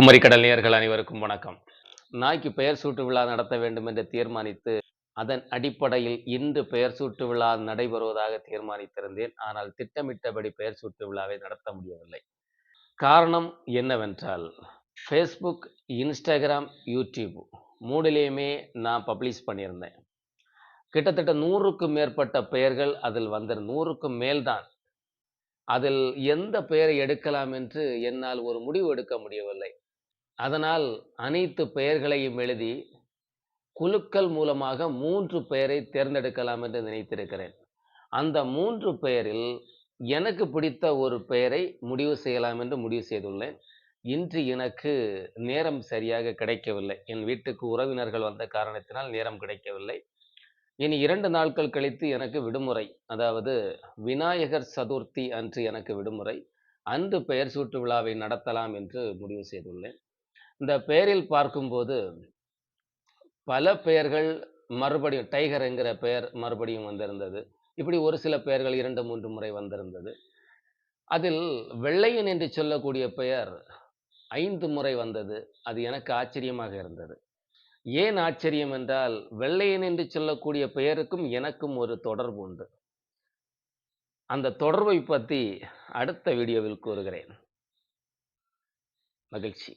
குமரிக்கடல் நேயர்கள் அனைவருக்கும் வணக்கம். நாய்க்கு பெயர் சூட்டு விழா நடத்த வேண்டும் என்று தீர்மானித்து அதன் அடிப்படையில் இன்று பெயர் சூட்டு விழா நடைபெறுவதாக தீர்மானித்திருந்தேன். ஆனால் திட்டமிட்டபடி பெயர் சூட்டு விழாவை நடத்த முடியவில்லை. காரணம் என்னவென்றால் ஃபேஸ்புக் இன்ஸ்டாகிராம் யூடியூப் மூடிலேயுமே நான் பப்ளிஷ் பண்ணியிருந்தேன். கிட்டத்தட்ட நூறுக்கும் மேற்பட்ட பெயர்கள் அதில் வந்த நூறுக்கும் மேல்தான். அதில் எந்த பெயரை எடுக்கலாம் என்று என்னால் ஒரு முடிவு எடுக்க முடியவில்லை. அதனால் அனைத்து பெயர்களையும் எழுதி குழுக்கள் மூலமாக மூன்று பெயரை தேர்ந்தெடுக்கலாம் என்று நினைத்திருக்கிறேன். அந்த மூன்று பெயரில் எனக்கு பிடித்த ஒரு பெயரை முடிவு செய்யலாம் என்று முடிவு செய்துள்ளேன். இன்று எனக்கு நேரம் சரியாக கிடைக்கவில்லை. என் வீட்டுக்கு உறவினர்கள் வந்த காரணத்தினால் நேரம் கிடைக்கவில்லை. இனி இரண்டு நாட்கள் கழித்து எனக்கு விடுமுறை அதாவது விநாயகர் சதுர்த்தி அன்று எனக்கு விடுமுறை. அன்று பெயர் சூட்டு விழாவை நடத்தலாம் என்று முடிவு செய்துள்ளேன். இந்த பெயரில் பார்க்கும்போது பல பெயர்கள் மறுபடியும் டைகர் என்கிற பெயர் மறுபடியும் வந்திருந்தது. இப்படி ஒரு சில பெயர்கள் இரண்டு மூன்று முறை வந்திருந்தது. அதில் வெள்ளையன் என்று சொல்லக்கூடிய பெயர் ஐந்து முறை வந்தது. அது எனக்கு ஆச்சரியமாக இருந்தது. ஏன் ஆச்சரியம் என்றால் வெள்ளையன் என்று சொல்லக்கூடிய பெயருக்கும் எனக்கும் ஒரு தொடர்பு உண்டு. அந்த தொடர்பை பற்றி அடுத்த வீடியோவில் கூறுகிறேன். மகிழ்ச்சி.